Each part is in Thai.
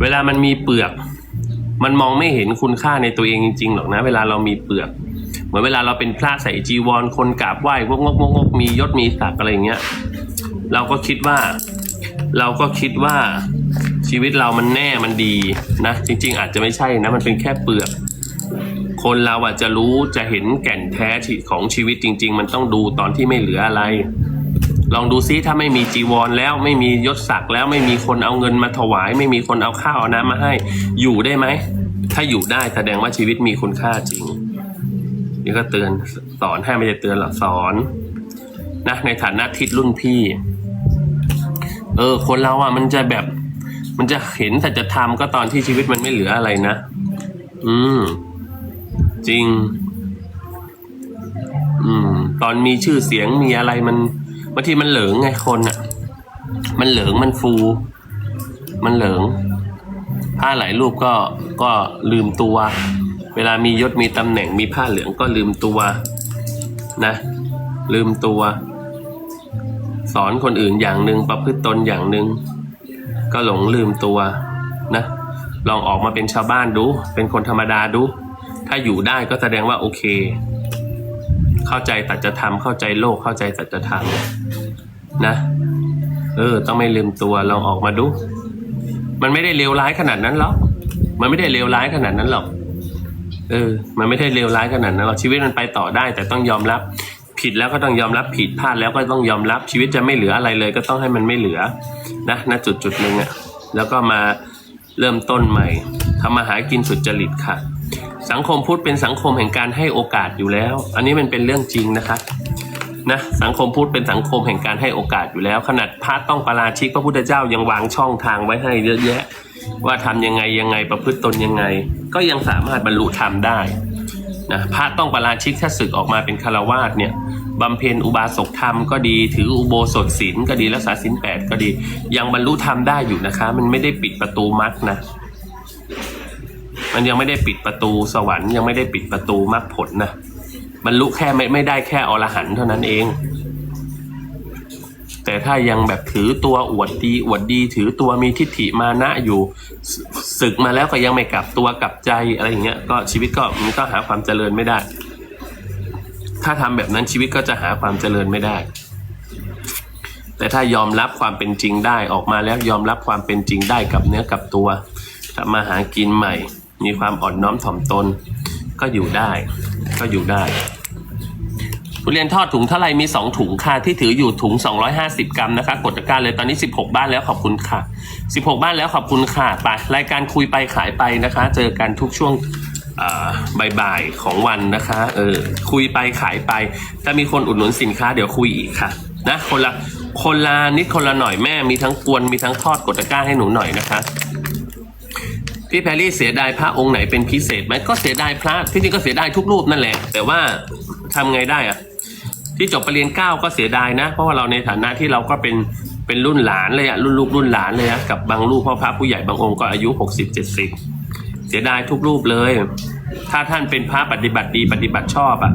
เวลามันมีเปลือก มันมองไม่เห็นคุณค่าในตัวเองจริงๆหรอกนะ เวลาเรามีเปลือก เหมือนเวลาเราเป็นพระใส่จีวร คนกราบไหว้งกงกงกงกมียศมีศักดิ์อะไรอย่างเงี้ย เราก็คิดว่า เราก็คิดว่าชีวิตเรามันแน่มันดีนะ จริง ๆ อาจจะไม่ใช่นะ มันเป็นแค่เปลือก คนเราอาจจะรู้จะเห็นแก่นแท้ของชีวิตจริง ๆ มันต้องดูตอนที่ไม่เหลืออะไร ลองดูซิถ้าไม่มีจีวรแล้วไม่มียศศักดิ์แล้วไม่มีคนเอาเงินมาถวาย ไม่มีคนเอาข้าวเอาน้ำมาให้ อยู่ได้ไหม ถ้าอยู่ได้แสดงว่าชีวิตมีคุณค่าจริง นี่ก็เตือนสอนให้ไม่ได้เตือนหรอกสอนนะในฐานะทิศรุ่นพี่ เออ คนเราอะมันจะแบบ มันจะเห็นแต่จะทำก็ตอนที่ชีวิตมันไม่เหลืออะไรนะ อืม จริง อืม ตอนมีชื่อเสียงมีอะไรมัน บางทีมันเหลิงไงคนอะ มันเหลิงมันฟู มันเหลิงผ้าหลายรูปก็ก็ลืมตัว เวลามียศมีตำแหน่งมีผ้าเหลืองก็ลืมตัวนะ ลืมตัว สอนคนอื่นอย่างหนึ่งประพฤติตนอย่างหนึ่งก็หลงลืมตัวนะลองออกมาเป็นชาวบ้านดู เป็นคนธรรมดาดู ถ้าอยู่ได้ก็แสดงว่าโอเค เข้าใจตัดจธรรมเข้าใจโลกเข้าใจตัดจธรรมนะ เออ ต้องไม่ลืมตัวลองออกมาดู มันไม่ได้เลวร้ายขนาดนั้นหรอกมันไม่ได้เลวร้ายขนาดนั้นหรอกเออ มันไม่ได้เลวร้ายขนาดนั้นหรอกชีวิตมันไปต่อได้ แต่ต้องยอมรับ ผิดแล้วก็ต้องยอมรับผิดพลาดแล้วก็ต้องยอมรับชีวิตจะไม่เหลืออะไรเลย ก็ต้องให้มันไม่เหลือ นะณจุดจุดหนึ่งอะ่ะแล้วก็มาเริ่มต้นใหม่ทำมาหากินสุดจริตค่ะ สังคมพุทธเป็นสังคมแห่งการให้โอกาสอยู่แล้ว อันนี้มันเป็นเรื่องจริงนะคะนะสังคมพุทธเป็นสังคมแห่งการให้โอกาสอยู่แล้ว ขนาดพระต้องประราชิกพระพุทธเจ้ายังวางช่องทางไว้ให้เยอะแยะ ว่าทำยังไงยังไงประพฤติตนยังไง ก็ยังสามารถบรรลุธรรมได้นะพระต้องประราชิกถ้าศึกออกมาเป็นคารวาสเนี่ยบำเพ็ญอุบาสกธรรมก็ดีถืออุโบสถศีลก็ดีรักษาศีลแปดก็ดี ยังบรรลุธรรมได้อยู่นะคะ มันไม่ได้ปิดประตูมรรคนะ มันยังไม่ได้ปิดประตูสวรรค์ยังไม่ได้ปิดประตูมรรคผลนะบรรลุแค่ไม่ไม่ได้แค่อรหันต์เท่านั้นเอง แต่ถ้ายังแบบถือตัวอวดดีอวดดี ถือตัวมีทิฏฐิมานะอยู่ศึกมาแล้วก็ยังไม่กลับตัวกลับใจอะไรอย่างเงี้ยก็ชีวิตก็มันก็หาความเจริญไม่ได้ ถ้าทำแบบนั้นชีวิตก็จะหาความเจริญไม่ได้ แต่ถ้ายอมรับความเป็นจริงได้ออกมาแล้วยอมรับความเป็นจริงได้กับเนื้อกับตัวทำมาหากินใหม่ มีความอ่อนน้อมถ่อมตน ก็อยู่ได้ ก็อยู่ได้ทุเรียนทอดถุงเท่าไรมี 2 ถุงค่ะ ที่ถืออยู่ถุง 250 กรัมนะคะ กดตะกร้าเลยตอนนี้ 16 บ้านแล้วขอบคุณค่ะ 16 บ้านแล้วขอบคุณค่ะไปรายการคุยไปขายไปนะคะ เจอกันทุกช่วงบ่ายๆของวันนะคะเออคุยไปขายไป ถ้ามีคนอุดหนุนสินค้าเดี๋ยวคุยอีกค่ะนะคนละคนละนิดคนละหน่อยแม่มีทั้งกวนมีทั้งทอดกดตะกร้าให้หนูหน่อยนะคะ พี่แพรรี่เสียดายพระองค์ไหนเป็นพิเศษไหมก็เสียดายพระที่จริงก็เสียดายทุกรูปนั่นแหละ แต่ว่าทำไงได้อะที่จบปรริญญาเก้าก็เสียดายนะ เพราะว่าเราในฐานะที่เราก็เป็นเป็นรุ่นหลานเลยอะรุ่นลูกรุ่นหลานเลยอะกับบางรูปพ่อพระผู้ใหญ่บางองค์ก็อายุหกสิบเจ็ดสิบเสียดายทุกรูปเลย ถ้าท่านเป็นพระปฏิบัติดีปฏิบัติชอบอะ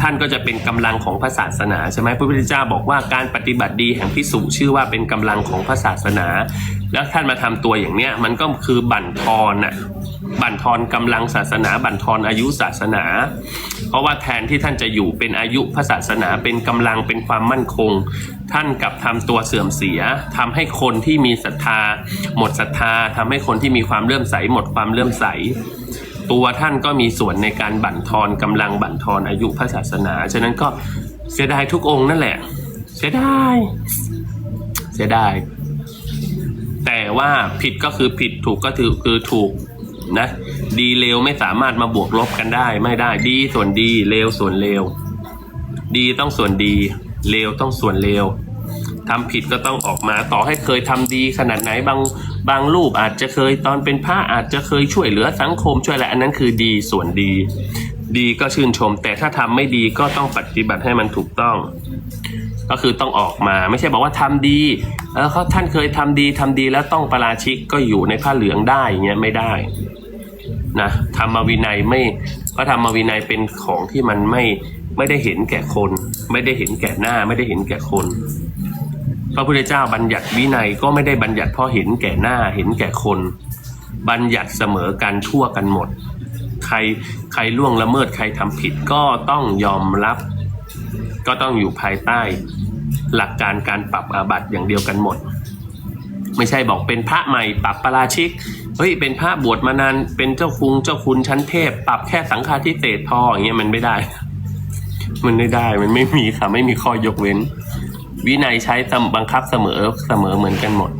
ท่านก็จะเป็นกำลังของพระศาสนาใช่ไหมพระพุทธเจ้าบอกว่าการปฏิบัติดีแห่งพิสุชื่อว่าเป็นกำลังของพระศาสนา แล้วท่านมาทำตัวอย่างเนี้ยมันก็คือบั่นทอนน่ะบั่นทอนกำลังศาสนา บั่นทอนอายุศาสนา เพราะว่าแทนที่ท่านจะอยู่เป็นอายุพระศาสนาเป็นกำลังเป็นความมั่นคง ท่านกลับทำตัวเสื่อมเสียทำให้คนที่มีศรัทธา หมดศรัทธาทำให้คนที่มีความเลื่อมใส หมดความเลื่อมใส ตัวท่านก็มีส่วนในการบั่นทอนกำลังบั่นทอนอายุพระศาสนาฉะนั้นก็เสียดายทุกองค์นั่นแหละ เสียดาย เสียดาย ว่าผิดก็คือผิดถูกก็คือคือถูกนะ ดีเลวไม่สามารถมาบวกลบกันได้ไม่ได้ ดีส่วนดีเลวส่วนเลวดีต้องส่วนดีเลวต้องส่วนเลวทำผิดก็ต้องออกมาต่อให้เคยทำดีขนาดไหนบางบางรูปอาจจะเคยตอนเป็นพระอาจจะเคยช่วยเหลือสังคมช่วยอะไรอันนั้นคือดีส่วนดี ดีก็ชื่นชม แต่ถ้าทำไม่ดีก็ต้องปฏิบัติให้มันถูกต้อง ก็คือต้องออกมาไม่ใช่บอกว่าทำดี เออเขาท่านเคยทำดีทำดีแล้วต้องประราชิกก็อยู่ในผ้าเหลืองได้อย่างเงี้ยไม่ได้นะธรรมวินัยไม่ก็ธรรมวินัยเป็นของที่มันไม่ไม่ได้เห็นแก่คน ไม่ได้เห็นแก่หน้าไม่ได้เห็นแก่คน พระพุทธเจ้าบัญญัติวินัยก็ไม่ได้บัญญัติเพราะเห็นแก่หน้าเห็นแก่คน บัญญัติเสมอกันทั่วกันหมด ใครใครล่วงละเมิดใครทำผิดก็ต้องยอมรับ ก็ต้องอยู่ภายใต้ หลักการการปรับอาบัติอย่างเดียวกันหมด ไม่ใช่บอกเป็นพระใหม่ปรับประราชิกเฮ้ยเป็นพระบวชมานานเป็นเจ้าคุงเจ้าคุณชั้นเทพ ปรับแค่สังฆาทิเศษพออย่างเงี้ยมันไม่ได้ มันไม่ได้มันไม่มีค่ะไม่มีข้อยกเว้น วินัยใช้บังคับเสมอเสมอเหมือนกันหมด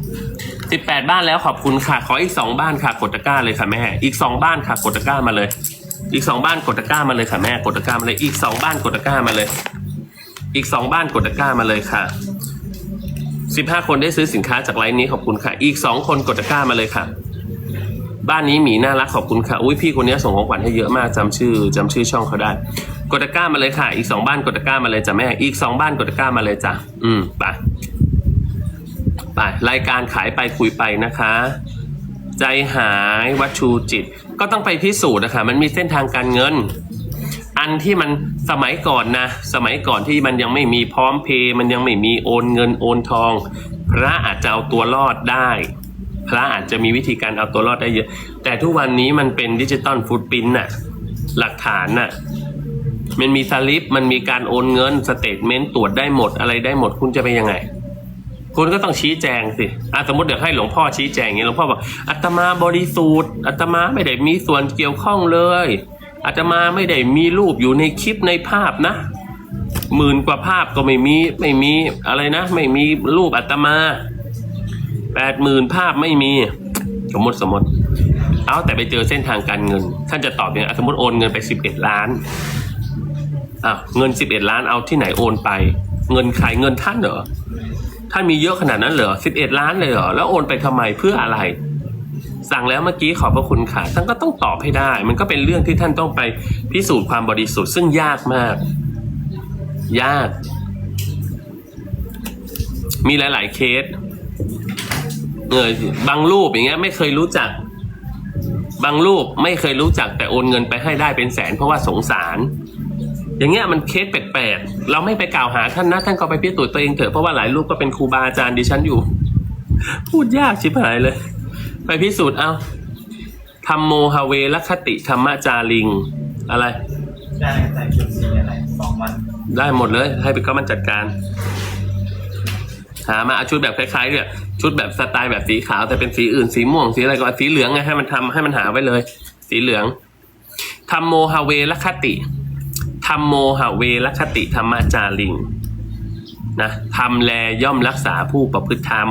สิบแปดบ้านแล้วขอบคุณค่ะ ขออีกสองบ้านค่ะกดตะกร้าเลยค่ะแม่ อีกสองบ้านค่ะกดตะกร้ามาเลย อีกสองบ้านกดตะกร้ามาเลยค่ะแม่กดตะกร้ามาเลยอีกสองบ้านกดตะกร้ามาเลย อีกสองบ้านกดตะกร้ามาเลยค่ะสิบห้าคนได้ซื้อสินค้าจากไลน์นี้ขอบคุณค่ะ อีกสองคนกดตะกร้ามาเลยค่ะ บ้านนี้หมีน่ารักขอบคุณค่ะ อุ้ยพี่คนนี้ส่งของขวัญให้เยอะมากจำชื่อจำชื่อช่องเขาได้ กดตะกร้ามาเลยค่ะ อีกสองบ้านกดตะกร้ามาเลยจ้ะแม่ อีกสองบ้านกดตะกร้ามาเลยจ้ะ อืมไปไปรายการขายไปคุยไปนะคะ ใจหายวัชูจิต ก็ต้องไปพิสูจน์นะคะ มันมีเส้นทางการเงิน อันที่มันสมัยก่อนนะ สมัยก่อนที่มันยังไม่มีพร้อมเพย์มันยังไม่มีโอนเงินโอนทอง พระอาจจะเอาตัวรอดได้ พระอาจจะมีวิธีการเอาตัวรอดได้เยอะ แต่ทุกวันนี้มันเป็นดิจิตอลฟุตปินน่ะหลักฐานน่ะมันมีสลิปมันมีการโอนเงินสเตทเมนต์ตรวจได้หมดอะไรได้หมดคุณจะไปยังไง คุณก็ต้องชี้แจงสิอะสมมติเดี๋ยวให้หลวงพ่อชี้แจงอย่างนี้หลวงพ่อบอกอาตมาบริสุทธิ์อาตมาไม่ได้มีส่วนเกี่ยวข้องเลย อาตมาไม่ได้มีรูปอยู่ในคลิปในภาพนะหมื่นกว่าภาพก็ไม่มีไม่มีอะไรนะ ไม่มีรูปอาตมาแปดหมื่นภาพไม่มี สมมติสมมติ เอาแต่ไปเจอเส้นทางการเงิน ท่านจะตอบยังไงสมมติโอนเงินไปสิบเอ็ดล้านอะเงินสิบเอ็ดล้านเอาที่ไหนโอนไป เงินใครเงินท่านเหรอท่านมีเยอะขนาดนั้นเหรอสิบเอ็ดล้านเลยเหรอแล้วโอนไปทำไมเพื่ออะไร สั่งแล้วเมื่อกี้ขอบพระคุณค่ะท่านก็ต้องตอบให้ได้ มันก็เป็นเรื่องที่ท่านต้องไปพิสูจน์ความบริสุทธิ์ซึ่งยากมาก ยาก มีหลาย ๆ เคสเออบางรูปอย่างเงี้ยไม่เคยรู้จัก บางรูปไม่เคยรู้จักแต่โอนเงินไปให้ได้เป็นแสนเพราะว่าสงสาร อย่างเงี้ยมันเคสแปลกๆเราไม่ไปกล่าวหาท่านนะท่านก็ไปพิสูจน์ตัวเองเถอะเพราะว่าหลายรูปก็เป็นครูบาอาจารย์ดิฉันอยู่ พูดยากชิบหายเลย ไปพิสูจน์เอาธรรมโมฮาเวลคติธรรมจาริง อะไร ได้ใส่ชุดสีอะไรสองวันได้หมดเลย ให้ไปก็มันจัดการ หามาเอาชุดแบบคล้ายๆเนี่ยชุดแบบสไตล์แบบสีขาว แต่เป็นสีอื่นสีม่วงสีอะไรก็เอาสีเหลืองไงให้มันทำให้มันหาไว้เลย สีเหลืองธรรมโมฮาเวลคติธรรมโมฮาเวลคติธรรมจาริงนะทำแลย่อมรักษาผู้ประพฤติธรรม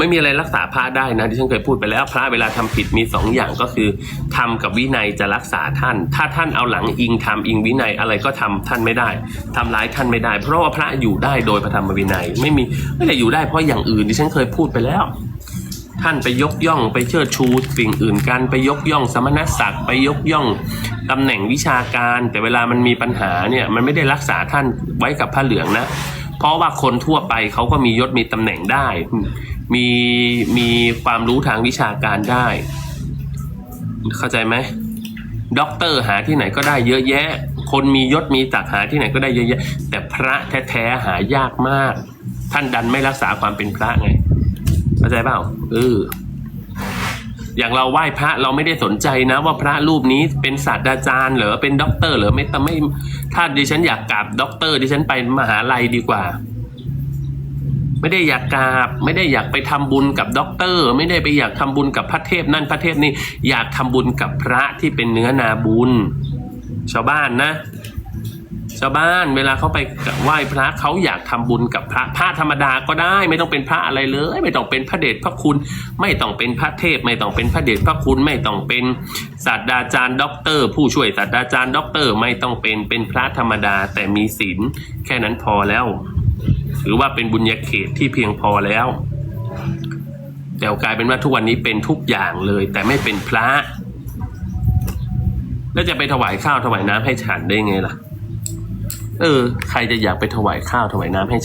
ไม่มีอะไรรักษาพระได้นะที่ฉันเคยพูดไปแล้วพระเวลาทำผิดมีสองอย่างก็คือทำกับวินัยจะรักษาท่าน ถ้าท่านเอาหลังอิงทำอิงวินัยอะไรก็ทำท่านไม่ได้ทำร้ายท่านไม่ได้ เพราะว่าพระอยู่ได้โดยพระธรรมวินัย ไม่มีไม่ได้อยู่ได้เพราะอย่างอื่นที่ฉันเคยพูดไปแล้ว ท่านไปยกย่องไปเชิดชูสิ่งอื่นกันไปยกย่องสมณศักดิ์ไปยกย่องตำแหน่งวิชาการ แต่เวลามันมีปัญหาเนี่ยมันไม่ได้รักษาท่านไว้กับผ้าเหลืองนะ เพราะว่าคนทั่วไปเขาก็มียศมีตำแหน่งได้ มีมีความรู้ทางวิชาการได้ เข้าใจไหมด็อกเตอร์หาที่ไหนก็ได้เยอะแยะ คนมียศมีตักหาที่ไหนก็ได้เยอะแยะ แต่พระแท้ๆหายากมาก ท่านดันไม่รักษาความเป็นพระไง เข้าใจเปล่าเออ อย่างเราไหว้พระเราไม่ได้สนใจนะ ว่าพระรูปนี้เป็นศาสตราจารย์หรือเป็นด็อกเตอร์หรือไม่ต่ไม่ถ้าดิฉันอยากกราบด็อกเตอร์ดิฉันไปมหาลัยดีกว่า ไม่ได้อยากกราบ ไม่ได้อยากไปทำบุญกับด็อกเตอร์ ไม่ได้ไปอยากทำบุญกับพระเทพนั่นพระเทพนี่อยากทำบุญกับพระที่เป็นเนื้อนาบุญ ชาวบ้านนะ ชาวบ้านเวลาเขาไปไหว้พระเขาอยากทำบุญกับพระพระธรรมดาก็ได้ ไม่ต้องเป็นพระอะไรเลย ไม่ต้องเป็นพระเดชพระคุณ ไม่ต้องเป็นพระเทพ ไม่ต้องเป็นพระเดชพระคุณ ไม่ต้องเป็นศาสตราจารย์ด็อกเตอร์ ผู้ช่วยศาสตราจารย์ด็อกเตอร์ไม่ต้องเป็นเป็นพระธรรมดาแต่มีศีลแค่นั้นพอแล้วหรือว่าเป็นบุญญาเขตที่เพียงพอแล้วแต่กลายเป็นว่าทุกวันนี้เป็นทุกอย่างเลย แต่ไม่เป็นพระ แล้วจะไปถวายข้าวถวายน้ำให้ฉันได้ไงล่ะ เออ ใครจะอยากไปถวายข้าวถวายน้ำให้